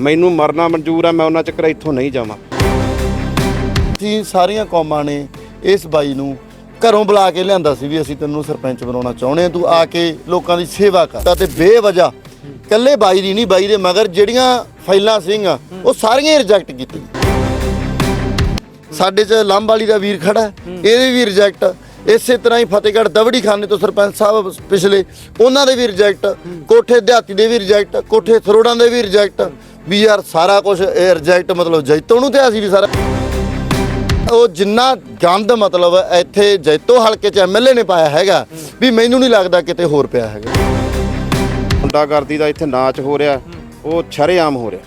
ਮੈਨੂੰ ਮਰਨਾ ਮਨਜ਼ੂਰ ਆ, ਮੈਂ ਉਹਨਾਂ ਚੱਕਰ ਇੱਥੋਂ ਨਹੀਂ ਜਾਵਾਂ। ਅਸੀਂ ਸਾਰੀਆਂ ਕੌਮਾਂ ਨੇ ਇਸ ਬਾਈ ਨੂੰ ਘਰੋਂ ਬੁਲਾ ਕੇ ਲਿਆਂਦਾ ਸੀ ਵੀ ਅਸੀਂ ਤੈਨੂੰ ਸਰਪੰਚ ਬਣਾਉਣਾ ਚਾਹੁੰਦੇ ਹਾਂ, ਤੂੰ ਆ ਕੇ ਲੋਕਾਂ ਦੀ ਸੇਵਾ ਕਰ। ਤੇ ਬੇਵਜਾ ਕੱਲੇ ਬਾਈ ਦੀ ਨਹੀਂ, ਬਾਈ ਦੇ ਮਗਰ ਜਿਹੜੀਆਂ ਫਾਈਲਾਂ ਸੀਗੀਆਂ, ਉਹ ਸਾਰੀਆਂ ਰਿਜੈਕਟ ਕੀਤੀਆਂ। ਸਾਡੇ ਚ ਲੰਬ ਵਾਲੀ ਦਾ ਵੀਰ ਖੜਾ, ਇਹਦੇ ਵੀ ਰਿਜੈਕਟ ਇਸੇ ਤਰ੍ਹਾਂ ਹੀ ਫਤਿਹਗੜ੍ਹ ਦਵੜੀ ਖਾਨੇ ਤੋਂ ਸਰਪੰਚ ਸਾਹਿਬ ਪਿਛਲੇ, ਉਹਨਾਂ ਦੇ ਵੀ ਰਿਜੈਕਟ ਕੋਠੇ ਦਿਹਾਤੀ ਦੇ ਵੀ ਰਿਜੈਕਟ ਕੋਠੇ ਥਰੋੜਾਂ ਦੇ ਵੀ ਰਿਜੈਕਟ ਵੀ ਯਾਰ ਸਾਰਾ ਕੁਝ ਇਹ ਰਿਜੈਕਟ ਮਤਲਬ ਜੈਤੋਂ ਨੂੰ ਤੇ ਅਸੀਂ ਵੀ ਸਾਰਾ। ਉਹ ਜਿੰਨਾ ਗੰਦ ਮਤਲਬ ਇੱਥੇ ਜੈਤੋ ਹਲਕੇ ਚ ਐਮਐਲਏ ਨੇ ਪਾਇਆ ਹੈਗਾ ਵੀ ਮੈਨੂੰ ਨਹੀਂ ਲੱਗਦਾ ਕਿਤੇ ਹੋਰ ਪਿਆ ਹੈਗਾ। ਗੁੰਡਾਗਰਦੀ ਦਾ ਇੱਥੇ ਨਾਚ ਹੋ ਰਿਹਾ ਉਹ ਛਰੇਆਮ ਹੋ ਰਿਹਾ।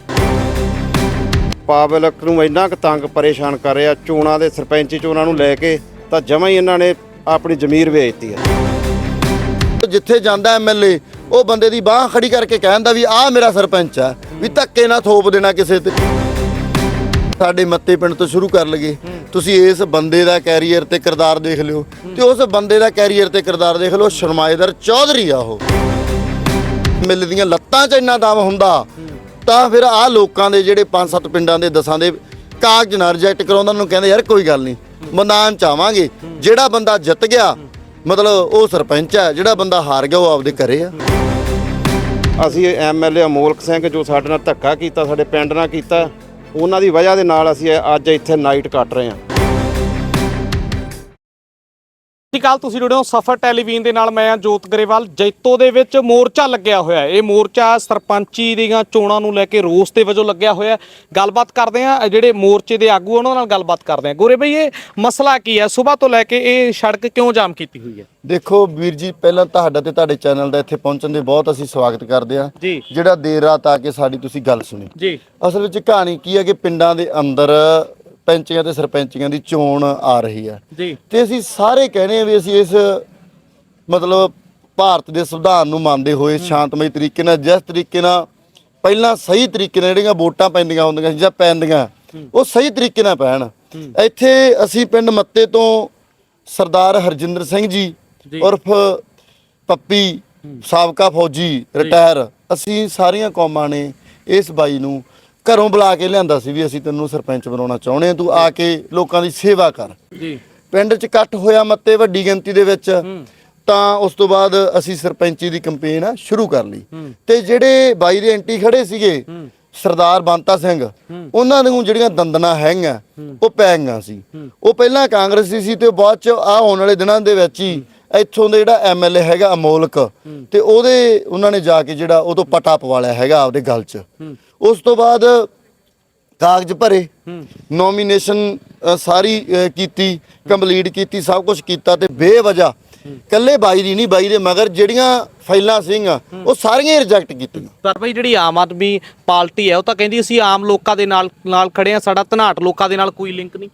ਪਾਵਲਕ ਨੂੰ ਇੰਨਾ ਕੁ ਤੰਗ ਪਰੇਸ਼ਾਨ ਕਰ ਰਿਹਾ ਚੋਣਾਂ ਦੇ ਸਰਪੰਚੀ ਚੋਣਾਂ ਨੂੰ ਲੈ ਕੇ ਤਾਂ ਜਮਾਂ ਹੀ ਇਹਨਾਂ ਨੇ ਆਪਣੀ ਜ਼ਮੀਰ ਵੇਚਤੀ ਹੈ। ਜਿੱਥੇ ਜਾਂਦਾ ਐਮਐਲਏ ਉਹ ਬੰਦੇ ਦੀ ਬਾਹ ਖੜੀ ਕਰਕੇ ਕਹਿੰਦਾ ਵੀ ਆਹ ਮੇਰਾ ਸਰਪੰਚ ਆ। ਵੀ ਧੱਕੇ ਨਾ ਥੋਪ ਦੇਣਾ ਕਿਸੇ ਤੇ। ਸਾਡੇ ਮੱਤੇ ਪਿੰਡ ਤੋਂ ਸ਼ੁਰੂ ਕਰ ਲਗੇ ਤੁਸੀਂ ਇਸ ਬੰਦੇ ਦਾ ਕੈਰੀਅਰ ਤੇ ਕਿਰਦਾਰ ਦੇਖ ਲਿਓ। ਤੇ ਉਸ ਬੰਦੇ ਦਾ ਕੈਰੀਅਰ ਤੇ ਕਿਰਦਾਰ ਦੇਖ ਲਓ, ਸ਼ਰਮਾਏਦਾਰ ਚੌਧਰੀ ਆ ਉਹ। ਮਿਲ ਦੀਆਂ ਲੱਤਾਂ 'ਚ ਇੰਨਾ ਦਮ ਹੁੰਦਾ, ਤਾਂ ਫਿਰ ਆਹ ਲੋਕਾਂ ਦੇ ਜਿਹੜੇ ਪੰਜ ਸੱਤ ਪਿੰਡਾਂ ਦੇ ਦਸਾਂ ਦੇ ਕਾਗਜ਼ ਨਾ ਰਿਜੈਕਟ ਕਰਾਉਂਦਾ ਨੂੰ ਕਹਿੰਦੇ, ਯਾਰ, ਕੋਈ ਗੱਲ ਨਹੀਂ, ਮੈਦਾਨ ਚ ਆਵਾਂਗੇ। ਜਿਹੜਾ ਬੰਦਾ ਜਿੱਤ ਗਿਆ, ਮਤਲਬ ਉਹ ਸਰਪੰਚ ਹੈ, ਜਿਹੜਾ ਬੰਦਾ ਹਾਰ ਗਿਆ, ਉਹ ਆਪਦੇ ਘਰੇ ਆ। ਅਸੀਂ ਐਮਐਲਏ ਅਮੋਲਕ ਸਿੰਘ ਜੋ ਸਾਡੇ ਨਾਲ ਧੱਕਾ ਕੀਤਾ, ਸਾਡੇ ਪਿੰਡ ਨਾਲ ਕੀਤਾ, ਉਹਨਾਂ ਦੀ ਵਜ੍ਹਾ ਦੇ ਨਾਲ ਅਸੀਂ ਅੱਜ ਇੱਥੇ ਨਾਈਟ ਕੱਟ ਰਹੇ ਹਾਂ। ਸਤਿ ਅਕਾਲ ਤੁਸੀਂ ਜੁੜੇ ਹੋ ਸਫਰ ਟੈਲੀਵਿਜ਼ਨ ਦੇ ਨਾਲ ਮੈਂ ਹਾਂ ਜੋਤ ਗਰੇਵਾਲ। ਜੈਤੋ ਦੇ ਵਿੱਚ ਮੋਰਚਾ ਲੱਗਿਆ ਹੋਇਆ ਹੈ। ਇਹ ਮੋਰਚਾ ਸਰਪੰਚੀ ਦੀਆਂ ਚੋਣਾਂ ਨੂੰ ਲੈ ਕੇ ਰੋਸ ਦੇ ਵਜੋਂ ਲੱਗਿਆ ਹੋਇਆ ਹੈ। ਗੱਲਬਾਤ ਕਰਦੇ ਆ ਜਿਹੜੇ ਮੋਰਚੇ ਦੇ ਆਗੂ ਉਹਨਾਂ ਨਾਲ ਗੱਲਬਾਤ ਕਰਦੇ ਆ ਗੋਰੇ ਬਈ ਇਹ ਮਸਲਾ ਕੀ ਹੈ? ਸਵੇਰ ਤੋਂ ਲੈ ਕੇ ਇਹ ਸੜਕ ਕਿਉਂ ਜਾਮ ਕੀਤੀ ਹੋਈ ਹੈ? ਦੇਖੋ ਵੀਰ ਜੀ ਪਹਿਲਾਂ ਤੁਹਾਡਾ ਤੇ ਤੁਹਾਡੇ ਚੈਨਲ ਦਾ ਇੱਥੇ ਪਹੁੰਚਣ ਦੇ ਬਹੁਤ ਅਸੀਂ ਸਵਾਗਤ ਕਰਦੇ ਹਾਂ। ਜੀ। ਜਿਹੜਾ ਦੇਰ ਰਾਤ ਆ ਕੇ ਸਾਡੀ ਤੁਸੀਂ ਗੱਲ ਸੁਣੀ। ਜੀ। ਅਸਲ ਵਿੱਚ ਕਹਾਣੀ ਕੀ ਹੈ ਕਿ ਪਿੰਡਾਂ ਦੇ ਅੰਦਰ ਪੈਂਚੀਆਂ ਤੇ ਸਰਪੰਚੀਆਂ ਦੀ ਚੋਣ ਆ ਰਹੀ ਹੈ। ਜੀ। ਤੇ ਅਸੀਂ ਸਾਰੇ ਕਹਿੰਦੇ ਆ ਵੀ ਅਸੀਂ ਇਸ ਮਤਲਬ ਭਾਰਤ ਦੇ ਸੰਵਿਧਾਨ ਨੂੰ ਮੰਨਦੇ ਹੋਏ ਸ਼ਾਂਤਮਈ ਤਰੀਕੇ ਨਾਲ ਜਿਸ ਤਰੀਕੇ ਨਾਲ ਪਹਿਲਾਂ ਸਹੀ ਤਰੀਕੇ ਨਾਲ ਜਿਹੜੀਆਂ ਵੋਟਾਂ ਪੈਂਦੀਆਂ ਹੁੰਦੀਆਂ ਸੀ ਜਾਂ ਪੈਂਦੀਆਂ ਉਹ ਸਹੀ ਤਰੀਕੇ ਨਾਲ ਪੈਣ। ਇੱਥੇ ਅਸੀਂ ਪਿੰਡ ਮੱਤੇ ਤੋਂ ਸਰਦਾਰ ਹਰਜਿੰਦਰ ਸਿੰਘ ਜੀ ਜੀ। ਉਰਫ ਪੱਪੀ ਸਾਬਕਾ ਫੌਜੀ ਰਿਟਾਇਰ ਅਸੀਂ ਸਾਰੀਆਂ ਕੌਮਾਂ ਨੇ ਇਸ ਬਾਈ ਨੂੰ ਘਰੋਂ ਬੁਲਾ ਕੇ ਲਿਆਂਦਾ ਸੀ ਵੀ ਅਸੀਂ ਤੈਨੂੰ ਸਰਪੰਚ ਬਣਾਉਣਾ ਚਾਹੁੰਦੇ ਹਾਂ ਤੂੰ ਆ ਕੇ ਲੋਕਾਂ ਦੀ ਸੇਵਾ ਕਰ। ਜੀ। ਪਿੰਡ 'ਚ ਇਕੱਠ ਹੋਇਆ ਮੱਤੇ ਵੱਡੀ ਗਿਣਤੀ ਦੇ ਵਿੱਚ ਤਾਂ ਉਸ ਤੋਂ ਬਾਅਦ ਅਸੀਂ ਸਰਪੰਚੀ ਦੀ ਕੈਂਪੇਨ ਆ ਸ਼ੁਰੂ ਕਰ ਲਈ। ਤੇ ਜਿਹੜੇ ਬਾਈ ਦੇ ਐਂਟੀ ਖੜੇ ਸੀਗੇ ਸਰਦਾਰ ਬੰਤਾ ਸਿੰਘ ਉਹਨਾਂ ਨੂੰ ਜਿਹੜੀਆਂ ਦੰਦਨਾ ਹੈਗੀਆਂ ਉਹ ਪੈ ਗਈਆਂ ਸੀ। ਉਹ ਪਹਿਲਾਂ ਕਾਂਗਰਸੀ ਸੀ ਤੇ ਬਾਅਦ ਚ ਆ ਆਉਣ ਵਾਲੇ ਦਿਨਾਂ ਦੇ ਵਿੱਚ ਹੀ ਇੱਥੋਂ ਦੇ ਜਿਹੜਾ ਐਮਐਲਏ ਹੈਗਾ ਅਮੋਲਕ ਤੇ ਉਹਦੇ ਉਹਨਾਂ ਨੇ ਜਾ ਕੇ ਜਿਹੜਾ ਉਹ ਤੋਂ ਪਟਾ ਪਵਾਲਿਆ ਹੈਗਾ ਆਪਦੇ ਗਲ 'ਚ। ਉਸ ਤੋਂ ਬਾਅਦ ਕਾਗਜ਼ ਭਰੇ ਨੋਮੀਨੇਸ਼ਨ ਸਾਰੀ ਕੀਤੀ ਕੰਪਲੀਟ ਕੀਤੀ ਸਭ ਕੁਝ ਕੀਤਾ ਤੇ ਬੇਵਜ੍ਹਾ ਕੱਲੇ ਬਾਈ ਦੀ ਨਹੀਂ ਬਾਈ ਦੇ ਮਗਰ ਜਿਹੜੀਆਂ ਫਾਈਲਾਂ ਸੀਗੀਆਂ ਉਹ ਸਾਰੀਆਂ ਰਿਜੈਕਟ ਕੀਤੀਆਂ। ਪਰ ਬਈ ਜਿਹੜੀ ਆਮ ਆਦਮੀ ਪਾਰਟੀ ਹੈ ਉਹ ਤਾਂ ਕਹਿੰਦੀ ਅਸੀਂ ਆਮ ਲੋਕਾਂ ਦੇ ਨਾਲ ਨਾਲ ਖੜੇ ਆ ਸਾਡਾ ਧਨਾਟ ਲੋਕਾਂ ਦੇ ਨਾਲ ਕੋਈ ਲਿੰਕ ਨਹੀਂ।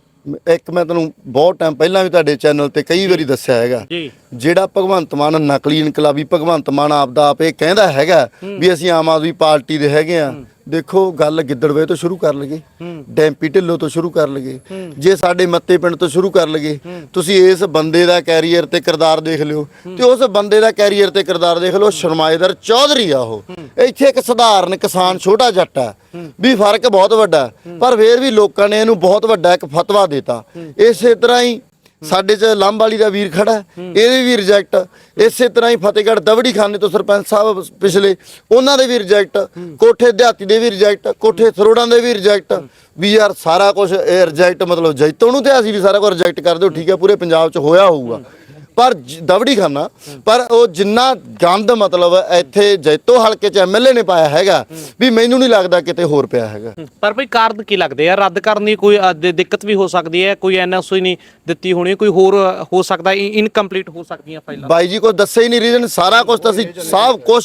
ਇੱਕ ਮੈਂ ਤੁਹਾਨੂੰ ਬਹੁਤ ਟਾਈਮ ਪਹਿਲਾਂ ਵੀ ਤੁਹਾਡੇ ਚੈਨਲ ਤੇ ਕਈ ਵਾਰੀ ਦੱਸਿਆ ਹੈਗਾ ਜਿਹੜਾ ਭਗਵੰਤ ਮਾਨ ਨਕਲੀ ਇਨਕਲਾਬੀ ਭਗਵੰਤ ਮਾਨ ਆਪਦਾ ਆਪ ਇਹ ਕਹਿੰਦਾ ਹੈਗਾ ਵੀ ਅਸੀਂ ਆਮ ਆਦਮੀ ਪਾਰਟੀ ਦੇ ਹੈਗੇ ਆ ਦੇਖੋ ਗੱਲ ਗਿੱਦੜਵੇ ਤੋਂ ਸ਼ੁਰੂ ਕਰ ਲਗੇ ਡੈਂਪੀ ਢਿੱਲੋਂ ਤੋਂ ਸ਼ੁਰੂ ਕਰ ਲਗੇ ਜੇ ਸਾਡੇ ਮੱਤੇ ਪਿੰਡ ਤੋਂ ਸ਼ੁਰੂ ਕਰ ਲਗੇ ਤੁਸੀਂ ਇਸ ਬੰਦੇ ਦਾ ਕੈਰੀਅਰ ਤੇ ਕਿਰਦਾਰ ਦੇਖ ਲਿਓ ਤੇ ਉਸ ਬੰਦੇ ਦਾ ਕੈਰੀਅਰ ਤੇ ਕਿਰਦਾਰ ਦੇਖ ਲਓ ਸ਼ਰਮਾਏਦਾਰ ਚੌਧਰੀ ਆ ਉਹ। ਇੱਥੇ ਇੱਕ ਸਧਾਰਨ ਕਿਸਾਨ ਛੋਟਾ ਜੱਟ ਆ ਵੀ ਫ਼ਰਕ ਬਹੁਤ ਵੱਡਾ। ਪਰ ਫੇਰ ਵੀ ਲੋਕਾਂ ਨੇ ਇਹਨੂੰ ਬਹੁਤ ਵੱਡਾ ਇੱਕ ਫਤਵਾ ਦਿੱਤਾ। ਇਸੇ ਤਰ੍ਹਾਂ ਹੀ ਸਾਡੇ ਚ ਲੰਬ ਵਾਲੀ ਦਾ ਵੀਰ ਖੜਾ ਹੈ, ਇਹਦੇ ਵੀ ਰਿਜੈਕਟ ਇਸੇ ਤਰ੍ਹਾਂ ਹੀ ਫਤਿਹਗੜ੍ਹ ਦਵੜੀ ਖਾਨੇ ਤੋਂ ਸਰਪੰਚ ਸਾਹਿਬ ਪਿਛਲੇ ਉਹਨਾਂ ਦੇ ਵੀ ਰਿਜੈਕਟ ਕੋਠੇ ਦਿਹਾਤੀ ਦੇ ਵੀ ਰਿਜੈਕਟ ਕੋਠੇ ਥਰੋੜਾਂ ਦੇ ਵੀ ਰਿਜੈਕਟ ਵੀ ਯਾਰ ਸਾਰਾ ਕੁਝ ਇਹ ਰਿਜੈਕਟ ਮਤਲਬ ਜੈਤੋਂ ਨੂੰ ਤੇ ਅਸੀਂ ਵੀ ਸਾਰਾ ਕੁਝ ਰਿਜੈਕਟ ਕਰ ਦਿਓ ਠੀਕ ਹੈ ਪੂਰੇ ਪੰਜਾਬ ਚ ਹੋਇਆ ਹੋਊਗਾ। ਪਰ ਜ- ਦਵੜੀ ਖਾਨਾ ਪਰ ਉਹ ਜਿੰਨਾ ਗੰਦ ਮਤਲਬ ਇੱਥੇ ਜੈਤੋ ਹਲਕੇ ਚ ਐਮਐਲਏ ਨੇ ਪਾਇਆ ਹੈਗਾ ਵੀ ਮੈਨੂੰ ਨਹੀਂ ਲੱਗਦਾ ਕਿਤੇ ਹੋਰ ਪਿਆ ਹੈਗਾ। ਪਰ ਬਈ ਕਾਰਨ ਕੀ ਲੱਗਦੇ ਆ? ਰੱਦ ਕਰਨ ਦੀ ਕੋਈ ਦਿੱਕਤ ਵੀ ਹੋ ਸਕਦੀ ਹੈ? ਕੋਈ ਐਨਐਸਓ ਨਹੀਂ ਦਿੱਤੀ ਹੋਣੀ ਕੋਈ ਹੋਰ ਹੋ ਸਕਦਾ ਇਨਕੰਪਲੀਟ ਹੋ ਸਕਦੀਆਂ ਫਾਈਲਾਂ? ਬਾਈ ਜੀ ਕੋਈ ਦੱਸਿਆ ਹੀ ਨਹੀਂ ਰੀਜ਼ਨ ਸਾਰਾ ਕੁਝ ਤਾਂ ਅਸੀਂ ਸਭ ਕੁਝ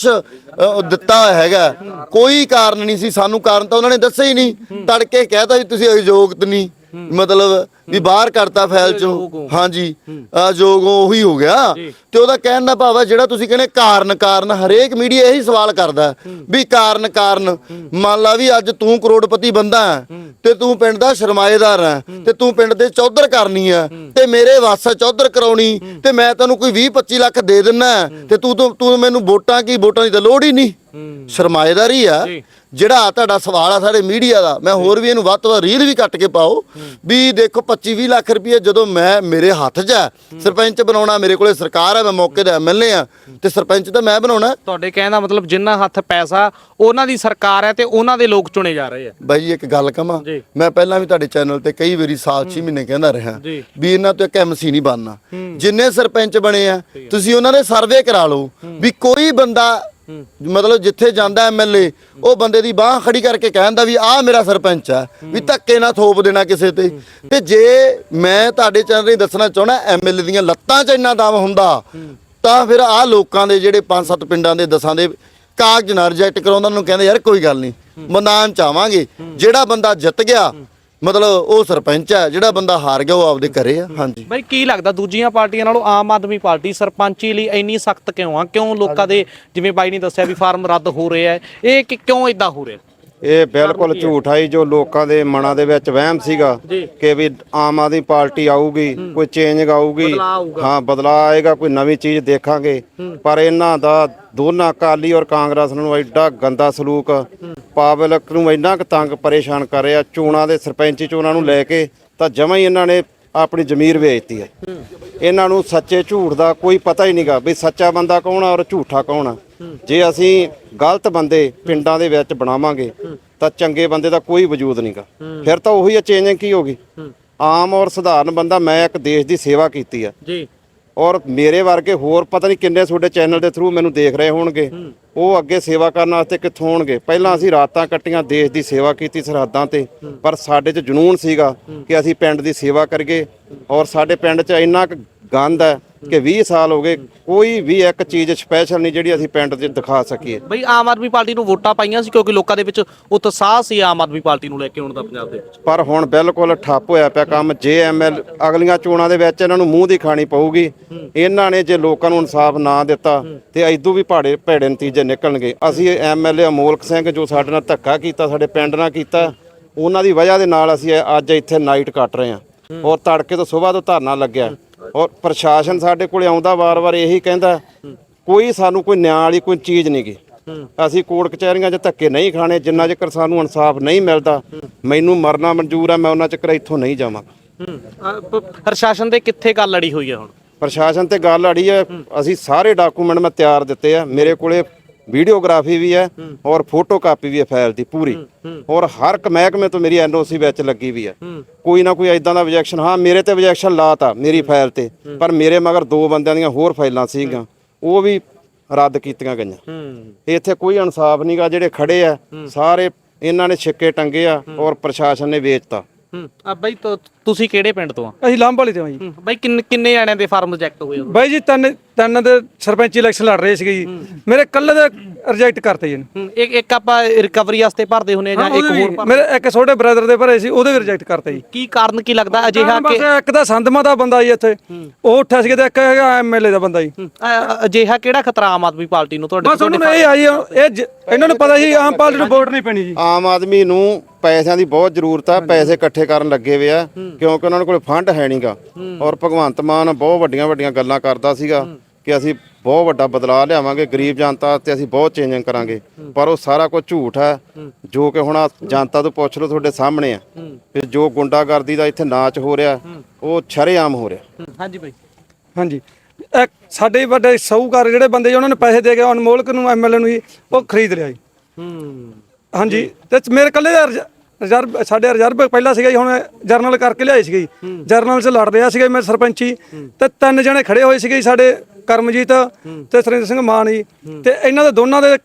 ਦਿੱਤਾ ਹੈਗਾ। ਕੋਈ ਕਾਰਨ ਨਹੀਂ ਸੀ ਸਾਨੂੰ ਕਾਰਨ ਤਾਂ ਉਹਨਾਂ ਨੇ ਦੱਸਿਆ ਹੀ ਨਹੀਂ। ਤੜਕੇ ਕਹਿਤਾ ਵੀ ਤੁਸੀਂ ਅਯੋਗਤ ਨਹੀਂ। ਮਤਲਬ ਵੀ ਬਾਹਰ ਕਰਤਾ ਫਾਈਲ ਚੋਂ। ਹਾਂਜੀ। ਅਯੋਗ ਉਹੀ ਹੋ ਗਿਆ। ਤੇ ਉਹਦਾ ਕਹਿਣ ਦਾ ਭਾਵ ਹੈ ਜਿਹੜਾ ਤੁਸੀਂ ਕਹਿੰਦੇ ਕਾਰਨ ਕਾਰਨ ਹਰੇਕ ਮੀਡੀਆ ਇਹੀ ਸਵਾਲ ਕਰਦਾ ਵੀ ਕਾਰਨ ਕਾਰਨ। ਮੰਨ ਲਾ ਵੀ ਅੱਜ ਤੂੰ ਕਰੋੜਪਤੀ ਬੰਦਾ ਹੈ ਤੇ ਤੂੰ ਪਿੰਡ ਦਾ ਸਰਮਾਏਦਾਰ ਹੈ ਤੇ ਤੂੰ ਪਿੰਡ ਦੇ ਚੌਧਰ ਕਰਨੀ ਹੈ ਤੇ ਮੇਰੇ ਵਾਸਾ ਚੌਧਰ ਕਰਾਉਣੀ ਤੇ ਮੈਂ ਤੈਨੂੰ ਕੋਈ 20 25 ਲੱਖ ਦੇ ਦਿੰਨਾ ਤੂੰ ਤੂੰ ਤੂੰ ਮੈਨੂੰ ਵੋਟਾਂ ਕੀ ਵੋਟਾਂ ਦੀ ਤਾਂ ਲੋੜ ਹੀ ਨਹੀਂ। ਸਰਮਾਏਦਾਰੀ ਆ। ਜਿਹੜਾ ਤੁਹਾਡਾ ਸਵਾਲ ਆ ਸਾਡੇ ਮੀਡੀਆ ਦਾ ਮੈਂ ਹੋਰ ਵੀ ਇਹਨੂੰ ਵੱਧ ਤੋਂ ਵੱਧ ਰੀਲ ਵੀ ਕੱਟ ਕੇ ਪਾਓ ਵੀ ਦੇਖੋ 25 20 ਲੱਖ ਰੁਪਏ ਜਦੋਂ ਮੈਂ ਮੇਰੇ ਹੱਥ 'ਚ ਆ ਸਰਪੰਚ ਬਣਾਉਣਾ ਮੇਰੇ ਕੋਲੇ ਸਰਕਾਰ ਆ ਮੈਂ ਮੌਕੇ ਦਾ ਐਮਐਲਏ ਆ ਤੇ ਸਰਪੰਚ ਤਾਂ ਮੈਂ ਬਣਾਉਣਾ ਤੁਹਾਡੇ ਕਹਿਣ ਦਾ ਮਤਲਬ ਜਿੰਨਾ ਹੱਥ ਪੈਸਾ ਉਹਨਾਂ ਦੀ ਸਰਕਾਰ ਹੈ ਤੇ ਉਹਨਾਂ ਦੇ ਲੋਕ ਚੁਣੇ ਜਾ ਰਹੇ ਆ ਬਾਈ ਜੀ ਇੱਕ ਗੱਲ ਜੀ। ਮੈਂ ਪਹਿਲਾਂ ਵੀ ਤੁਹਾਡੇ ਚੈਨਲ ਤੇ ਕਈ ਵਾਰੀ ਸਾਲ 6 ਮਹੀਨੇ ਕਹਿੰਦਾ ਰਿਹਾ। ਵੀ ਇਹਨਾਂ ਤੋਂ ਇੱਕ ਐਮਸੀ ਨਹੀਂ ਬਣਨਾ ਜਿੰਨੇ ਸਰਪੰਚ ਬਣੇ ਆ ਤੁਸੀਂ ਉਹਨਾਂ ਦੇ ਸਰਵੇ ਕਰਾ ਲਓ ਵੀ ਕੋਈ ਬੰਦਾ ਮਤਲਬ ਜਿੱਥੇ ਜਾਂਦਾ ਐਮਐਲਏ ਉਹ ਬੰਦੇ ਦੀ ਬਾਹ ਖੜੀ ਕਰਕੇ ਕਹਿੰਦਾ ਵੀ ਆਹ ਮੇਰਾ ਸਰਪੰਚ ਆ ਵੀ ਧੱਕੇ ਨਾ ਥੋਪ ਦੇਣਾ ਕਿਸੇ ਤੇ। ਤੇ ਜੇ ਮੈਂ ਤੁਹਾਡੇ ਚੈਨਲ ਤੇ ਦੱਸਣਾ ਚਾਹਣਾ ਐਮਐਲਏ ਦੀਆਂ ਲੱਤਾਂ 'ਚ ਇੰਨਾ ਦਮ ਹੁੰਦਾ ਤਾਂ ਫਿਰ ਆਹ ਲੋਕਾਂ ਦੇ ਜਿਹੜੇ ਪੰਜ ਸੱਤ ਪਿੰਡਾਂ ਦੇ ਦਸਾਂ ਦੇ ਕਾਗਜ਼ ਨਾਲ ਰਿਜੈਕਟ ਕਰਾਉਂਦਾ ਉਹਨਾਂ ਨੂੰ ਕਹਿੰਦੇ ਯਾਰ ਕੋਈ ਗੱਲ ਨਹੀਂ ਮੈਦਾਨ ਚ ਆਵਾਂਗੇ। ਜਿਹੜਾ ਬੰਦਾ ਜਿੱਤ ਗਿਆ ਮਤਲਬ ਉਹ ਸਰਪੰਚ ਹੈ ਜਿਹੜਾ ਬੰਦਾ ਹਾਰ ਗਿਆ ਉਹ ਆਪਦੇ ਘਰੇ ਆ। ਹਾਂਜੀ। ਬਈ, ਕੀ ਲੱਗਦਾ ਦੂਜੀਆਂ ਪਾਰਟੀਆਂ ਨਾਲੋਂ ਆਮ ਆਦਮੀ ਪਾਰਟੀ ਸਰਪੰਚੀ ਲਈ ਇੰਨੀ ਸਖਤ ਕਿਉਂ ਆ? ਕਿਉਂ ਲੋਕਾਂ ਦੇ, ਜਿਵੇਂ ਬਾਈ ਨੇ ਦੱਸਿਆ ਵੀ ਫਾਰਮ ਰੱਦ ਹੋ ਰਹੇ ਆ ਇਹ ਕਿ- ਕਿਉਂ ਇਦਾਂ ਹੋ ਰਿਹਾ? ਇਹ ਬਿਲਕੁਲ ਝੂਠ ਆਈ ਜੋ ਲੋਕਾਂ ਦੇ ਮਨਾਂ ਦੇ ਵਿੱਚ ਵਹਿਮ ਸੀਗਾ। ਕਿ ਵੀ ਆਮ ਆਦਮੀ ਪਾਰਟੀ ਆਊਗੀ ਕੋਈ ਚੇਂਜ ਆਊਗਾ। ਹਾਂ ਬਦਲਾਅ ਆਏਗਾ ਕੋਈ ਨਵੀਂ ਚੀਜ਼ ਦੇਖਾਂਗੇ। ਪਰ ਇਹਨਾਂ ਦਾ ਦੋਨਾਂ ਅਕਾਲੀ ਔਰ ਕਾਂਗਰਸ ਨੂੰ ਐਡਾ ਗੰਦਾ ਸਲੂਕ ਪਬਲਿਕ ਨੂੰ ਇੰਨਾ ਕੁ ਤੰਗ ਪਰੇਸ਼ਾਨ ਕਰ ਰਿਹਾ ਚੋਣਾਂ ਦੇ ਸਰਪੰਚੀ ਚੋਣਾਂ ਨੂੰ ਲੈ ਕੇ ਤਾਂ ਜਮਾਂ ਹੀ ਇਹਨਾਂ ਨੇ ਆਪਣੀ ਜ਼ਮੀਰ ਵੇਚਤੀ ਹੈ। ਇਹਨਾਂ ਨੂੰ ਸੱਚੇ ਝੂਠ ਦਾ ਕੋਈ ਪਤਾ ਹੀ ਨਹੀਂਗਾ ਵੀ ਸੱਚਾ ਬੰਦਾ ਕੌਣ ਆ ਔਰ ਝੂਠਾ ਕੌਣ ਆ। ਜੇ ਅਸੀਂ ਗਲਤ ਬੰਦੇ ਪਿੰਡਾਂ ਦੇ ਵਿੱਚ ਬਣਾਵਾਂਗੇ ਤਾਂ ਚੰਗੇ ਬੰਦੇ ਦਾ ਕੋਈ ਵਜੂਦ ਨਹੀਂਗਾ ਫਿਰ ਤਾਂ ਉਹੀ ਚੇਂਜਿੰਗ ਕੀ ਹੋਗੀ ਆਮ ਔਰ ਸਧਾਰਨ ਬੰਦਾ ਮੈਂ ਇੱਕ ਦੇਸ਼ ਦੀ ਸੇਵਾ ਕੀਤੀ ਆ। ਜੀ। ਔਰ ਮੇਰੇ ਵਰਗੇ ਹੋਰ ਪਤਾ ਨਹੀਂ ਕਿੰਨੇ ਤੁਹਾਡੇ ਚੈਨਲ ਦੇ ਥਰੂ ਮੈਨੂੰ ਦੇਖ ਰਹੇ ਹੋਣਗੇ। ਉਹ ਅੱਗੇ ਸੇਵਾ ਕਰਨ ਵਾਸਤੇ ਕਿੱਥੋਂ ਹੋਣਗੇ ਪਹਿਲਾਂ ਅਸੀਂ ਰਾਤਾਂ ਕੱਟੀਆਂ ਦੇਸ਼ ਦੀ ਸੇਵਾ ਕੀਤੀ ਸਰਹੱਦਾਂ ਤੇ ਪਰ ਸਾਡੇ 'ਚ ਜਨੂਨ ਸੀਗਾ ਕਿ ਅਸੀਂ ਪਿੰਡ ਦੀ ਸੇਵਾ ਕਰੀਏ। ਔਰ ਸਾਡੇ ਪਿੰਡ 'ਚ ਇੰਨਾ ਕੁ ਗੰਦ ਹੈ ਕਿ 20 ਸਾਲ ਹੋ ਗਏ ਕੋਈ ਵੀ ਇੱਕ ਚੀਜ਼ ਸਪੈਸ਼ਲ ਨਹੀਂ ਜਿਹੜੀ ਅਸੀਂ ਪਿੰਡ 'ਚ ਦਿਖਾ ਸਕੀਏ। ਬਈ ਆਮ ਆਦਮੀ ਪਾਰਟੀ ਨੂੰ ਵੋਟਾਂ ਪਾਈਆਂ ਸੀ ਕਿਉਂਕਿ ਲੋਕਾਂ ਦੇ ਵਿੱਚ ਉਤਸ਼ਾਹ ਸੀ ਆਮ ਆਦਮੀ ਪਾਰਟੀ ਨੂੰ ਲੈ ਕੇ ਆਉਣ ਦਾ ਪੰਜਾਬ ਦੇ ਵਿੱਚ। ਪਰ ਹੁਣ ਬਿਲਕੁਲ ਠੱਪ ਹੋਇਆ ਪਿਆ ਕੰਮ ਜੇ ਐਮਐਲ ਅਗਲੀਆਂ ਚੋਣਾਂ ਦੇ ਵਿੱਚ ਇਹਨਾਂ ਨੂੰ ਮੂੰਹ ਦੀ ਖਾਣੀ ਪਊਗੀ। ਇਹਨਾਂ ਨੇ ਜੇ ਲੋਕਾਂ ਨੂੰ ਇਨਸਾਫ ਨਾ ਦਿੱਤਾ ਤੇ ਐਦੂ ਵੀ ਭਾੜੇ ਭੈੜੇ ਨਤੀਜੇ ਨਿਕਲਣਗੇ। ਅਸੀਂ ਐਮਐਲਏ ਅਮੋਲਕ ਸਿੰਘ ਜੋ ਸਾਡੇ ਨਾਲ ਧੱਕਾ ਕੀਤਾ ਸਾਡੇ ਪਿੰਡ ਨਾਲ ਕੀਤਾ ਉਹਨਾਂ ਦੀ ਵਜ੍ਹਾ ਦੇ ਨਾਲ ਅਸੀਂ ਅੱਜ ਇੱਥੇ ਨਾਈਟ ਕੱਟ ਰਹੇ ਹਾਂ। ਔਰ ਤੜਕੇ ਤੋਂ ਸਵੇਰ ਤੋਂ ਧਰਨਾ ਲੱਗਿਆ। ਔਰ ਪ੍ਰਸ਼ਾਸਨ ਸਾਡੇ ਕੋਲੇ ਆਉਂਦਾ ਵਾਰ-ਵਾਰ ਇਹੀ ਕਹਿੰਦਾ ਕੋਈ ਸਾਨੂੰ ਕੋਈ ਨਿਆਂ ਵਾਲੀ ਕੋਈ ਚੀਜ਼ ਨਹੀਂ ਗੀ। ਅਸੀਂ ਕੋਰਟ ਕਚਹਿਰੀਆਂ 'ਚ ਧੱਕੇ ਨਹੀਂ ਖਾਣੇ ਜਿੰਨਾ ਚਿਰ ਸਾਨੂੰ ਇਨਸਾਫ ਨਹੀਂ ਮਿਲਦਾ ਮੈਨੂੰ ਮਰਨਾ ਮਨਜ਼ੂਰ ਹੈ ਮੈਂ ਉਹਨਾਂ ਚਿਰ ਇੱਥੋਂ ਨਹੀਂ ਜਾਵਾਂਗਾ ਪ੍ਰਸ਼ਾਸਨ ਦੇ ਕਿੱਥੇ ਗੱਲ ਲੜੀ ਹੋਈ ਹੈ ਹੁਣ? ਪ੍ਰਸ਼ਾਸਨ ਤੇ ਗੱਲ ਅੜੀ ਹੈ ਅਸੀਂ ਸਾਰੇ ਡਾਕੂਮੈਂਟ ਮੈਂ ਤਿਆਰ ਦਿੱਤੇ ਆ ਮੇਰੇ ਕੋਲੇ ਵੀਡੀਓਗ੍ਰਾਫੀ ਵੀ ਹੈ ਔਰ ਫੋਟੋ ਕਾਪੀ ਵੀ ਹੈ ਫਾਈਲ ਦੀ ਪੂਰੀ। ਔਰ ਹਰ ਇੱਕ ਮਹਿਕਮੇ ਤੋਂ ਮੇਰੀ ਐਨਓਸੀ ਵਿੱਚ ਲੱਗੀ ਵੀ ਹੈ। ਕੋਈ ਨਾ ਕੋਈ ਐਦਾਂ ਦਾ ਆਬਜੈਕਸ਼ਨ ਹਾਂ ਮੇਰੇ ਤੇ ਆਬਜੈਕਸ਼ਨ ਲਾਤਾ ਮੇਰੀ ਫਾਈਲ ਤੇ ਪਰ ਮੇਰੇ ਮਗਰ ਦੋ ਬੰਦਿਆਂ ਦੀਆਂ ਹੋਰ ਫਾਈਲਾਂ ਸੀਗੀਆਂ। ਉਹ ਵੀ ਰੱਦ ਕੀਤੀਆਂ ਗਈਆਂ। ਇੱਥੇ ਕੋਈ ਇਨਸਾਫ ਨਹੀਂਗਾ ਜਿਹੜੇ ਖੜੇ ਆ ਸਾਰੇ ਇਹਨਾਂ ਨੇ ਛਿੱਕੇ ਟੰਗੇ ਆ ਔਰ ਪ੍ਰਸ਼ਾਸਨ ਨੇ ਵੇਚਤਾ। ਹੂੰ ਆ ਬਈ ਤੁ- ਤੁਸੀਂ ਕਿਹੜੇ ਪਿੰਡ ਤੋਂ ਆ? ਅਸੀਂ ਲਾਂਭ ਵਾਲੀ ਤੇ ਹਾਂ ਜੀ। ਹੂੰ, ਬਈ ਕਿੰਨ ਕਿੰਨੇ ਜਣਿਆਂ ਦੇ ਫਾਰਮ ਰਿਜੈਕਟ ਹੋਏ ਉਦੋਂ? ਬਾਈ ਜੀ ਤਿੰਨ ਤਿੰਨ ਦੇ ਸਰਪੰਚੀ ਇਲੈਕਸ਼ਨ ਲੜ ਰਹੇ ਸੀਗੇ ਜੀ। ਮੇਰੇ ਕੱਲੇ ਦਾ ਰਿਜੈਕਟ ਕਰਤੇ ਜੀ ਇਹਨੇ। ਹੂੰ, ਇੱਕ ਇੱਕ ਆਪਾਂ ਰਿਕਵਰੀ ਵਾਸਤੇ ਭਰਦੇ ਹੁੰਨੇ ਜਾਂ ਇੱਕ ਹੋਰ ਭਰ- ਮੇਰੇ ਇੱਕ ਛੋਟੇ ਬ੍ਰਦਰ ਦੇ ਭਰੇ ਸੀ ਉਹਦੇ ਵੀ ਰਿਜੈਕਟ ਕਰਤੇ ਜੀ। ਕੀ ਕਾਰਨ ਕੀ ਲੱਗਦਾ? ਅਜਿਹਾ ਬਸ ਕਿ ਇੱਕ ਤਾਂ ਸੰਦਮਾ ਦਾ ਬੰਦਾ ਜੀ ਇੱਥੇ। ਉਹ ਉੱਠਿਆ ਸੀਗਾ ਤੇ ਇੱਕ ਹੈਗਾ ਐਮਐਲਏ ਦਾ ਬੰਦਾ ਜੀ। ਹੂੰ, ਅ- ਅਜਿਹਾ ਕਿਹੜਾ ਖਤਰਾ ਆਮ ਆਦਮੀ ਪਾਰਟੀ ਨੂੰ ਤੁਹਾਡੇ ਬਸ ਉਹਨਾਂ ਨੂੰ ਇਹ ਆਈ ਆ, ਇਹ ਜ- ਇਹਨਾਂ ਨੂੰ ਪਤਾ ਸੀ ਆਮ ਪਾਰਟੀ ਨੂੰ ਵੋਟ ਨਹੀਂ ਪੈਣੀ ਜੀ। ਆਮ ਆਦਮੀ ਨੂੰ ਪੈਸਿਆਂ ਦੀ ਬਹੁਤ ਜ਼ਰੂਰਤ ਆ ਪੈਸੇ ਇਕੱਠੇ ਕਰਨ ਲੱਗੇ ਵੇ ਆ ਕਿਉਂਕਿ ਉਹਨਾਂ ਕੋਲ ਫੰਡ ਹੈ ਨਹੀਂਗਾ ਔਰ ਭਗਵੰਤ ਮਾਨ ਬਹੁਤ ਵੱਡੀਆਂ ਵੱਡੀਆਂ ਗੱਲਾਂ ਕਰਦਾ ਸੀਗਾ ਕਿ ਅਸੀਂ ਬਹੁਤ ਵੱਡਾ ਬਦਲਾਅ ਲਿਆਵਾਂਗੇ ਗਰੀਬ ਜਨਤਾ ਤੇ ਅਸੀਂ ਬਹੁਤ ਚੇਂਜਿੰਗ ਕਰਾਂਗੇ। ਪਰ ਉਹ ਸਾਰਾ ਕੁਝ ਝੂਠ ਹੈ। ਜੋ ਕਿ ਹੁਣ ਜਨਤਾ ਤੋਂ ਪੁੱਛ ਲਓ ਤੁਹਾਡੇ ਸਾਹਮਣੇ ਆ। ਕਿ ਜੋ ਗੁੰਡਾਗਰਦੀ ਦਾ ਇੱਥੇ ਨਾਚ ਹੋ ਰਿਹਾ ਉਹ ਸ਼ਰੇਆਮ ਹੋ ਰਿਹਾ। ਹੂੰ, ਹਾਂਜੀ ਬਈ। ਹਾਂਜੀ। ਇੱਕ ਸਾਡੇ ਵੱਡੇ ਸਹੂਕਾਰ ਜਿਹੜੇ ਬੰਦੇ ਉਹਨਾਂ ਨੇ ਪੈਸੇ ਦੇ ਕੇ ਅਨਮੋਲਕ ਨੂੰ ਐਮਐਲਏ ਨੂੰ ਜੀ ਉਹ ਖਰੀਦ ਲਿਆ ਜੀ। ਹੂੰ। ਹਾਂਜੀ ਤੇ ਮੇਰੇ ਕੱਲੇ ਦਾ ਰਿਜ- ਰਿਜ਼ਰਵ ਸਾਡੇ ਰਿਜ਼ਰਵ ਪਹਿਲਾਂ ਸੀਗਾ ਜੀ ਹੁਣ ਜਰਨਲ ਕਰਕੇ ਲਿਆਏ ਸੀਗੇ ਜੀ। ਜਰਨਲ 'ਚ ਲੜ ਰਿਹਾ ਸੀਗਾ ਮੈਂ ਸਰਪੰਚੀ। ਤੇ ਤਿੰਨ ਜਣੇ ਖੜੇ ਹੋਏ ਸੀਗੇ ਜੀ ਸਾਡੇ ਕਰਮਜੀਤ ਤੇ ਸੁਰਿੰਦਰ ਸਿੰਘ ਮਾਨ ਜੀ। ਤੇ ਇਹਨਾਂ ਦੇ ਦੋਨਾਂ ਦੇ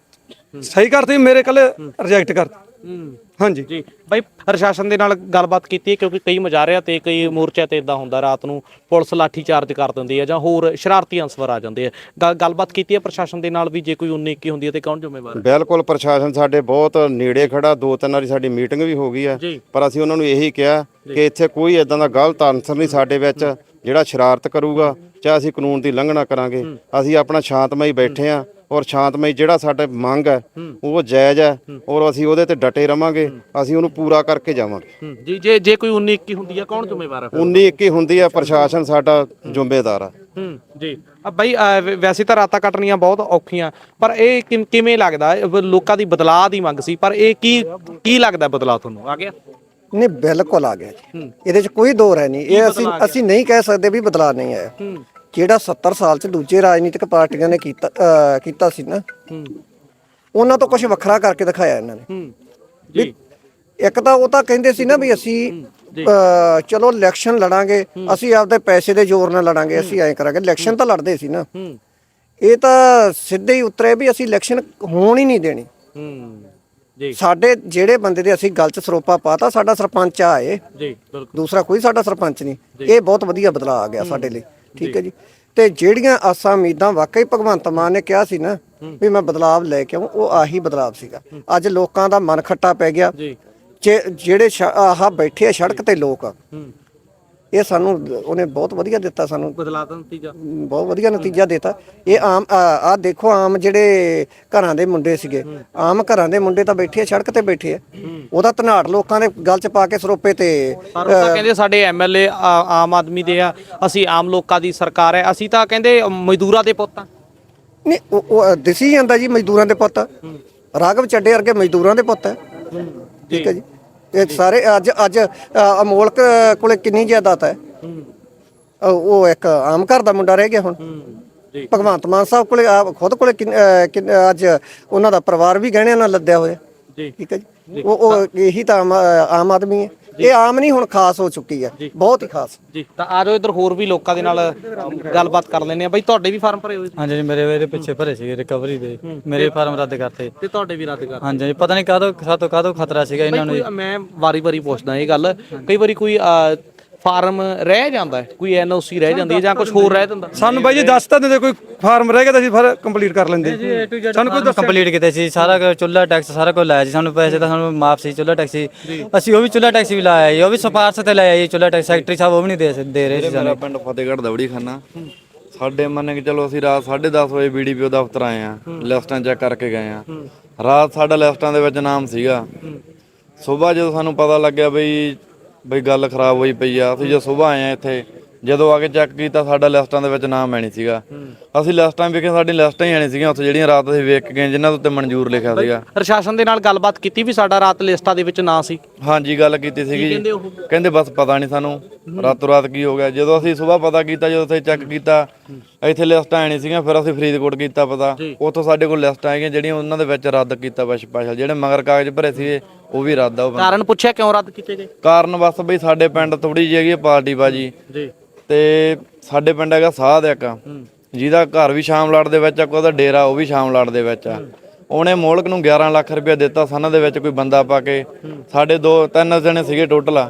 ਸਹੀ ਕਰਤੇ ਮੇਰੇ ਕੱਲੇ ਰਿਜੈਕਟ ਕਰਤੇ। ਹੂੰ। ਹਾਂਜੀ। ਜੀ ਬਈ ਪ੍ਰਸ਼ਾਸਨ ਦੇ ਨਾਲ ਗੱਲਬਾਤ ਕੀਤੀ ਹੈ ਕਿਉਂਕਿ ਕਈ ਮੁਜ਼ਾਹਰਿਆਂ ਤੇ ਕਈ ਮੋਰਚਿਆਂ ਤੇ ਇਦਾਂ ਹੁੰਦਾ ਰਾਤ ਨੂੰ ਪੁਲਿਸ ਲਾਠੀ ਚਾਰਜ ਕਰ ਦਿੰਦੀ ਹੈ ਜਾਂ ਹੋਰ ਸ਼ਰਾਰਤੀ ਅੰਸਰ ਆ ਜਾਂਦੇ ਆ। ਗੱਲ- ਗੱਲਬਾਤ ਕੀਤੀ ਹੈ ਪ੍ਰਸ਼ਾਸਨ ਦੇ ਨਾਲ ਵੀ ਜੇ ਕੋਈ 19 21 ਹੁੰਦੀ ਹੈ ਤੇ ਕੌਣ ਜ਼ਿੰਮੇਵਾਰ ਹੈ? ਬਿਲਕੁਲ ਪ੍ਰਸ਼ਾਸਨ ਸਾਡੇ ਬਹੁਤ ਨੇੜੇ ਖੜਾ ਦੋ ਤਿੰਨ ਵਾਰੀ ਸਾਡੀ ਮੀਟਿੰਗ ਵੀ ਹੋ ਗਈ ਆ ਜੀ। ਪਰ ਅਸੀਂ ਉਹਨਾਂ ਨੂੰ ਇਹੀ ਕਿਹਾ ਕਿ ਇੱਥੇ ਕੋਈ ਇਦਾਂ ਦਾ ਗਲਤ ਅਨਸਰ ਨਹੀਂ ਸਾਡੇ ਵਿੱਚ। ਜਿਹੜਾ ਸ਼ਰਾਰਤ ਕਰੂਗਾ ਚਾਹੇ ਅਸੀਂ ਕਾਨੂੰਨ ਦੀ ਲੰਘਣਾ ਕਰਾਂਗੇ ਅਸੀਂ ਆਪਣਾ ਸ਼ਾਂਤਮਈ ਬੈਠੇ ਆ ਔਰ ਸ਼ਾਂਤਮਈ ਜਿਹੜਾ ਸਾਡੇ ਮੰਗ ਹੈ ਉਹ ਜਾਇਜ਼ ਹੈ ਔਰ ਅਸੀਂ ਉਹਦੇ ਤੇ ਡਟੇ ਰਵਾਂਗੇ ਅਸੀਂ ਉਹਨੂੰ ਪੂਰਾ ਕਰਕੇ ਜਾਵਾਂਗੇ। ਹੂੰ, ਜੀ ਜੇ ਜੇ ਕੋਈ 19 21 ਹੁੰਦੀ ਹੈ ਕੌਣ ਜ਼ਿੰਮੇਵਾਰ ਹੈ ਫਿਰ? 19 21 ਹੁੰਦੀ ਆ ਪ੍ਰਸ਼ਾਸਨ ਸਾਡਾ ਜ਼ਿੰਮੇਦਾਰ ਆ ਹੂੰ ਜੀ। ਆ ਬਾਈ ਵੈਸੇ ਤਾਂ ਰਾਤਾਂ ਕੱਟਣੀਆਂ ਬਹੁਤ ਔਖੀਆਂ ਪਰ ਇਹ ਕਿਵੇਂ ਲੱਗਦਾ? ਲੋਕਾਂ ਦੀ ਬਦਲਾਅ ਦੀ ਮੰਗ ਸੀ ਪਰ ਇਹ ਕੀ ਕੀ ਲੱਗਦਾ ਬਦਲਾਅ ਤੁਹਾਨੂੰ? ਆ ਗਿਆ। ਨਹੀਂ ਬਿਲਕੁਲ ਆ ਗਿਆ ਜੀ। ਇਹਦੇ 'ਚ ਕੋਈ ਦੋ ਰਹਿ ਨਹੀਂ। ਇਹ ਅਸੀਂ ਅਸੀਂ ਨਹੀਂ ਕਹਿ ਸਕਦੇ ਵੀ ਬਦਲਾਅ ਨਹੀਂ ਆਇਆ। ਜਿਹੜਾ 70 ਸਾਲ 'ਚ ਦੂਜੇ ਰਾਜਨੀਤਿਕ ਪਾਰਟੀਆਂ ਨੇ ਕੀਤਾ ਕੀਤਾ ਸੀ ਨਾ। ਉਹਨਾਂ ਤੋਂ ਕੁਝ ਵੱਖਰਾ ਕਰਕੇ ਦਿਖਾਇਆ ਇਹਨਾਂ ਨੇ। ਵੀ ਇੱਕ ਤਾਂ ਉਹ ਤਾਂ ਕਹਿੰਦੇ ਸੀ ਨਾ ਵੀ ਅਸੀਂ ਚਲੋ ਇਲੈਕਸ਼ਨ ਲੜਾਂਗੇ। ਅਸੀਂ ਆਪਦੇ ਪੈਸੇ ਦੇ ਜ਼ੋਰ ਨਾਲ ਲੜਾਂਗੇ। ਅਸੀਂ ਐਂ ਕਰਾਂਗੇ। ਇਲੈਕਸ਼ਨ ਤਾਂ ਲੜਦੇ ਸੀ ਨਾ। ਇਹ ਤਾਂ ਸਿੱਧੇ ਹੀ ਉਤਰੇ ਵੀ ਅਸੀਂ ਇਲੈਕਸ਼ਨ ਹੋਣ ਹੀ ਨਹੀਂ ਦੇਣੀ। ਜੀ ਸਾਡੇ ਜਿਹੜੇ ਬੰਦੇ ਦੇ ਅਸੀਂ ਗੱਲ 'ਚ ਸਰੋਪਾ ਪਾਤਾ ਸਾਡਾ ਸਰਪੰਚ ਆ ਇਹ। ਜੀ ਬਿਲਕੁਲ। ਦੂਸਰਾ ਕੋਈ ਸਾਡਾ ਸਰਪੰਚ ਨਹੀਂ। ਇਹ ਬਹੁਤ ਵਧੀਆ ਬਦਲਾਅ ਆ ਗਿਆ ਸਾਡੇ ਲਈ। ਠੀਕ ਹੈ ਜੀ। ਤੇ ਜਿਹੜੀਆਂ ਆਸਾਂ ਉਮੀਦਾਂ ਵਾਕਈ ਭਗਵੰਤ ਮਾਨ ਨੇ ਕਿਹਾ ਸੀ ਨਾ ਵੀ ਮੈਂ ਬਦਲਾਅ ਲੈ ਕੇ ਆਉਂ ਉਹ ਆਹੀ ਬਦਲਾਅ ਸੀਗਾ। ਅੱਜ ਲੋਕਾਂ ਦਾ ਮਨ ਖੱਟਾ ਪੈ ਗਿਆ। ਜਿਹੜੇ ਆਹ ਬੈਠੇ ਆ ਸੜਕ ਤੇ ਲੋਕ। ਇਹ ਸਾਨੂੰ ਉਹਨੇ ਬਹੁਤ ਵਧੀਆ ਦਿੱਤਾ ਸਾਨੂੰ। ਬਦਲਾਅ ਦਾ ਨਤੀਜਾ। ਬਹੁਤ ਵਧੀਆ ਨਤੀਜਾ ਦਿੱਤਾ। ਇਹ ਆਮ ਆ ਦੇਖੋ ਆਮ ਜਿਹੜੇ ਘਰਾਂ ਦੇ ਮੁੰਡੇ ਸੀਗੇ। ਆਮ ਘਰਾਂ ਦੇ ਮੁੰਡੇ ਤਾਂ ਬੈਠੇ ਆ ਸੜਕ ਤੇ ਬੈਠੇ ਆ। ਉਹਦਾ ਧਨਾੜ ਲੋਕਾਂ ਨੇ ਗੱਲ 'ਚ ਪਾ ਕੇ ਸਰੋਪੇ ਤੇ ਪਰ ਉਹ ਤਾਂ ਕਹਿੰਦੇ ਸਾਡੇ ਐਮਐਲਏ ਆਮ ਆਦਮੀ ਦੇ ਆ। ਅਸੀਂ ਆਮ ਲੋਕਾਂ ਦੀ ਸਰਕਾਰ ਹੈ ਅਸੀਂ ਤਾਂ ਕਹਿੰਦੇ ਮਜ਼ਦੂਰਾਂ ਦੇ ਪੁੱਤ ਆ। ਨਹੀਂ ਉਹ ਉਹ ਦਿਸੀ ਜਾਂਦਾ ਜੀ ਮਜ਼ਦੂਰਾਂ ਦੇ ਪੁੱਤ। ਰਾਘਵ ਚੱਡੇ ਵਰਗੇ ਮਜ਼ਦੂਰਾਂ ਦੇ ਪੁੱਤ ਹੈ ਠੀਕ ਹੈ ਜੀ। ਇਹ ਸਾਰੇ ਅੱਜ ਅੱਜ ਅ, ਅਮੋਲਕ ਕੋਲੇ ਕਿੰਨੀ ਜਾਇਦਾਦ ਹੈ? ਅ, ਉਹ ਇੱਕ ਆਮ ਘਰ ਦਾ ਮੁੰਡਾ ਰਹਿ ਗਿਆ ਹੁਣ। ਜੀ। ਭਗਵੰਤ ਮਾਨ ਸਾਹਿਬ ਕੋਲੇ ਆਪ ਖੁਦ ਕੋਲੇ ਕਿੰਨ- ਅ, ਕਿੰਨ- ਅੱਜ ਉਹਨਾਂ ਦਾ ਪਰਿਵਾਰ ਵੀ ਗਹਿਣਿਆਂ ਨਾਲ ਲੱਦਿਆ ਹੋਇਆ। ਜੀ। ਠੀਕ ਹੈ ਜੀ। ਉਹ ਉਹ ਇਹੀ ਤਾਂ ਆਮ- ਆਮ ਆਦਮੀ ਹੈ। ਇਹ ਆਮ ਨਹੀਂ ਹੁਣ ਖਾਸ ਹੋ ਚੁੱਕੀ ਹੈ। ਬਹੁਤ ਹੀ ਖਾਸ। ਜੀ ਤਾਂ ਆ ਜਾਓ ਇੱਧਰ ਹੋਰ ਵੀ ਲੋਕਾਂ ਦੇ ਨਾਲ ਗੱਲਬਾਤ ਕਰ ਲੈਂਦੇ ਆ ਬਾਈ ਤੁਹਾਡੇ ਵੀ ਫਾਰਮ ਭਰੇ ਹੋਏ ਸੀ? ਹਾਂਜੀ ਜੀ, ਮੇਰੇ ਇਹਦੇ ਪਿੱਛੇ ਭਰੇ ਸੀਗੇ ਰਿਕਵਰੀ ਦੇ। ਮੇਰੇ ਫਾਰਮ ਰੱਦ ਕਰਤੇ। ਤੇ ਤੁਹਾਡੇ ਵੀ ਰੱਦ ਕਰ ਹਾਂਜੀ ਜੀ, ਪਤਾ ਨਹੀਂ ਕਾਹਦੋਂ ਸਾਤੋਂ ਕਾਹਦੋਂ ਖਤਰਾ ਸੀਗਾ ਇਹਨਾਂ ਨੂੰ ਕੋਈ ਮੈਂ ਵਾਰੀ-ਵਾਰੀ ਪੁੱਛਦਾ ਇਹ ਗੱਲ। ਕਈ ਵਾਰੀ ਕੋਈ ਅ, ਫਾਰਮ ਰਹਿ ਜਾਂਦਾ ਹੈ? ਕੋਈ ਐਨਓਸੀ ਰਹਿ ਜਾਂਦੀ ਹੈ ਜਾਂ ਕੁਝ ਹੋਰ ਰਹਿ ਜਾਂਦਾ ਸਾਨੂੰ ਬਾਈ ਜੀ ਦੱਸ ਤਾਂ ਦਿੰਦੇ ਕੋਈ ਫਾਰਮ ਰਹਿ ਗਿਆ ਤਾਂ ਅਸੀਂ ਫਿਰ ਕੰਪਲੀਟ ਕਰ ਲੈਂਦੇ। ਸਾਨੂੰ ਕੋਈ ਕੰਪਲੀਟ ਕੀਤੇ ਸੀ ਸਾਰਾ ਕੁਝ ਚੁੱਲਾ ਟੈਕਸ ਸਾਰਾ ਕੁਝ ਲਾਇਆ ਸੀ ਸਾਨੂੰ ਪੈਸੇ ਤਾਂ ਸਾਨੂੰ ਮਾਫ ਸੀ ਚੁੱਲਾ ਟੈਕਸ ਅਸੀਂ ਉਹ ਵੀ ਚੁੱਲਾ ਟੈਕਸ ਵੀ ਲਾਇਆ ਜੀ ਉਹ ਵੀ ਸਿਫਾਰਸ਼ ਤੇ ਲਾਇਆ ਜੀ ਚੁੱਲਾ ਟੈਕਸ। ਸੈਕਟਰੀ ਸਾਹਿਬ ਉਹ ਵੀ ਨਹੀਂ ਦੇ ਦੇ ਰਹੇ ਸੀ ਸਾਨੂੰ। ਪਿੰਡ ਫਤਿਹਗੜ੍ਹ ਦਵੜੀ ਖਾਨਾ ਸਾਡੇ ਮੰਨ ਕੇ ਚਲੋ ਅਸੀਂ ਰਾਤ 10:30 ਵਜੇ ਬੀਡੀਪੀਓ ਦਫ਼ਤਰ ਆਏ ਆ ਲਿਸਟਾਂ ਚੈੱਕ ਕਰਕੇ ਗਏ ਆ। ਰਾਤ ਸਾਡਾ ਲਿਸਟਾਂ ਦੇ ਵਿੱਚ ਨਾਮ ਸੀਗਾ। ਸਵੇਰ ਜਦੋਂ ਸਾਨੂੰ ਪਤਾ ਲੱਗਿਆ ਬਈ ਬਈ ਗੱਲ ਖਰਾਬ ਹੋਈ ਪਈ ਆ। ਅਸੀਂ ਜਦੋਂ ਸਵੇਰ ਆਏ ਆ ਇੱਥੇ ਜਦੋਂ ਆ ਕੇ ਚੈੱਕ ਕੀਤਾ ਸਾਡਾ ਲਿਸਟਾਂ ਦੇ ਵਿੱਚ ਨਾਮ ਹੈ ਨਹੀਂ ਸੀਗਾ। ਅਸੀਂ ਲਿਸਟਾਂ ਵੇਖੇ ਸਾਡੀ ਲਿਸਟਾਂ ਹੀ ਨਹੀਂ ਸੀਗੀਆਂ। ਉੱਥੇ ਜਿਹੜੀਆਂ ਰਾਤ ਅਸੀਂ ਵੇਖ ਕੇ ਗਏ ਜਿਨ੍ਹਾਂ ਦੇ ਉੱਤੇ ਮਨਜ਼ੂਰ ਲਿਖਿਆ ਸੀਗਾ। ਪ੍ਰਸ਼ਾਸਨ ਦੇ ਨਾਲ ਗੱਲਬਾਤ ਕੀਤੀ ਵੀ ਸਾਡਾ ਰਾਤ ਲਿਸਟਾਂ ਦੇ ਵਿੱਚ ਨਾਂ ਸੀ? ਹਾਂਜੀ ਗੱਲ ਕੀਤੀ ਸੀਗੀ। ਕਹਿੰਦੇ ਉਹ? ਕਹਿੰਦੇ ਬਸ ਪਤਾ ਨਹੀਂ ਸਾਨੂੰ ਰਾਤੋਂ ਰਾਤ ਕੀ ਹੋ ਗਿਆ। ਜਦੋਂ ਅਸੀਂ ਸਵੇਰ ਪਤਾ ਕੀਤਾ ਜਦੋਂ ਅਸੀਂ ਚੈੱਕ ਕੀਤਾ ਇੱਥੇ ਲਿਸਟਾਂ ਆਣੀ ਸੀਗੀਆਂ ਫਿਰ ਅਸੀਂ ਫਰੀਦਕੋਟ ਕੀਤਾ ਪਤਾ। ਉੱਥੋਂ ਸਾਡੇ ਕੋਲ ਲਿਸਟਾਂ ਆਈਆਂ ਜਿਹੜੀਆਂ ਉਹਨਾਂ ਦੇ ਵਿੱਚ ਰੱਦ ਕੀਤਾ ਵਾ ਸਪੈਸ਼ਲ ਜਿਹੜੇ ਮਗਰ ਕਾਗਜ਼ ਭਰੇ ਸੀ ਉਹ ਵੀ ਰੱਦ ਆ ਉਹ ਬੰਦੇ। ਕਾਰਨ ਪੁੱਛਿਆ ਕਿਉਂ ਰੱਦ ਕੀਤੇ ਗਏ? ਕਾਰਨ ਬਸ ਬਈ ਸਾਡੇ ਪਿੰਡ ਥੋੜੀ ਜਿਹੀ ਹੈਗੀ ਆ ਪਾਰਟੀ ਬਾਜੀ। ਜੀ। ਤੇ ਸਾਡੇ ਪਿੰਡ ਹੈਗਾ ਸਾਧ ਇੱਕ। ਜਿਹਦਾ ਘਰ ਵੀ ਸ਼ਾਮਲਾਟ ਦੇ ਵਿੱਚ ਆ ਕੋਈ ਉਹਦਾ ਡੇਰਾ ਉਹ ਵੀ ਸ਼ਾਮਲਾਟ ਦੇ ਵਿੱਚ ਆ। ਉਹਨੇ ਮੋਲਕ ਨੂੰ 11 ਲੱਖ ਰੁਪਏ ਦਿੱਤਾ ਸਨ ਦੇ ਵਿੱਚ ਕੋਈ ਬੰਦਾ ਪਾ ਕੇ। ਸਾਡੇ ਦੋ ਤਿੰਨ ਜਣੇ ਸੀਗੇ ਟੋਟਲ ਆ।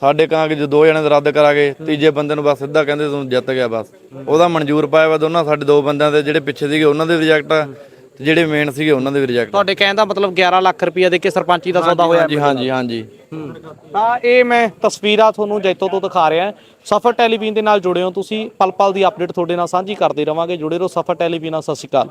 ਸਾਡੇ ਕਾਗਜ਼ ਦੋ ਜਣੇ ਦਾ ਰੱਦ ਕਰਾਗੇ ਤੀਜੇ ਬੰਦੇ ਨੂੰ ਬਸ ਸਿੱਧਾ ਕਹਿੰਦੇ ਤੂੰ ਜਿੱਤ ਗਿਆ ਬਸ। ਉਹਦਾ ਮਨਜ਼ੂਰ ਪਾਇਆ ਵਾ ਦੋਨਾਂ ਸਾਡੇ ਦੋ ਬੰਦਿਆਂ ਦੇ ਜਿਹੜੇ ਪਿੱਛੇ ਸੀਗੇ ਉਹਨਾਂ ਦੇ ਰਿਜੈਕਟ ਆ। ਤੇ ਜਿਹੜੇ ਮੇਨ ਸੀਗੇ ਉਹਨਾਂ ਦੇ ਵੀ ਰਿਜੈਕਟ ਤੁਹਾਡੇ ਕਹਿਣ ਦਾ ਮਤਲਬ 11 ਲੱਖ ਰੁਪਏ ਦੇ ਕੇ ਸਰਪੰਚੀ ਦਾ ਸੌਦਾ ਹੋਇਆ। ਹਾਂਜੀ ਹਾਂਜੀ ਹਾਂਜੀ। ਤਾਂ ਇਹ ਮੈਂ ਤਸਵੀਰਾਂ ਤੁਹਾਨੂੰ ਜੈਤੋ ਤੋਂ ਦਿਖਾ ਰਿਹਾ ਸਫਰ ਟੈਲੀਵਿਜ਼ਨ ਦੇ ਨਾਲ ਜੁੜੇ ਹੋ ਤੁਸੀਂ। ਪਲ ਪਲ ਦੀ ਅਪਡੇਟ ਤੁਹਾਡੇ ਨਾਲ ਸਾਂਝੀ ਕਰਦੇ ਰਵਾਂਗੇ। ਜੁੜੇ ਰਹੋ ਸਫਰ ਟੈਲੀਵਿਜ਼ਨ ਨਾਲ। ਸਤਿ ਸ਼੍ਰੀ ਅਕਾਲ।